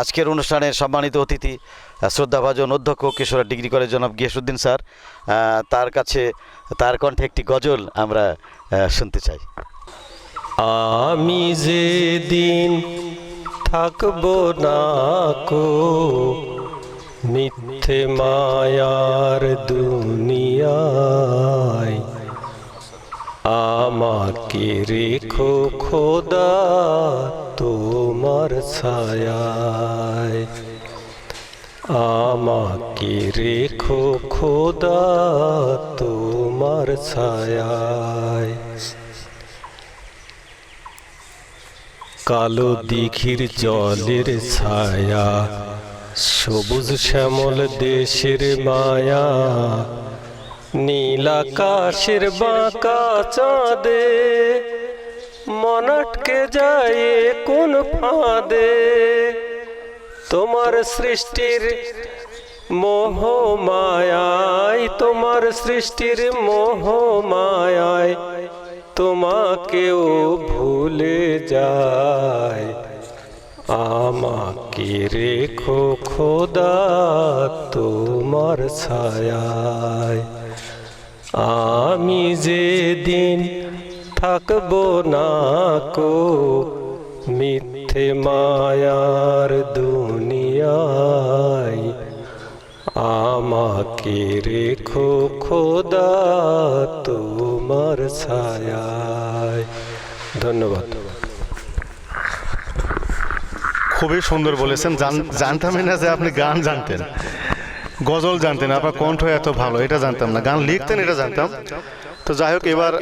আজকের অনুষ্ঠানের সম্মানিত অতিথি শ্রদ্ধাভাজন অধ্যক্ষ কিশোর ডিগ্রি কলেজ জনাব গিয়াসুদ্দিন স্যার। তার কাছে, তার কণ্ঠে একটি গজল আমরা শুনতে চাই। আমি যে দিন থাকব না কো, মিথ্যে মায়ার দুনিয়ায় আমাকে রেখো খোদা তোমার ছায়ায়। আমাকে রেখো খোদা তোমার ছায়ায়। কালো দিঘির জলের ছায়া, সবুজ শ্যামল দেশের মায়া, নীল আকাশের বাঁকা চাঁদে মনটকে যায় কোন ফাঁদে। তোমার সৃষ্টির মোহ মায়ায় তোমার সৃষ্টির মোহ মায়ায় তোমাকেও ভুলে যায়। আমাকে রেখো খোদা তোমার ছায়ায়। আমি যে দিন থাকব না কো মিথ্যে মায়ার দুনিয়ায়, আমাকে রেখো খোদা তোমার ছায়ায়। ধন্যবাদ। খুবই সুন্দর বলেছেন। জান- জানতামই না যে আপনি গান জানতেন। গজল জানতেন আপনার কণ্ঠ এত ভালো এটা জানতাম না। গান লিখতেন এটা জানতাম। তো যাই হোক এবার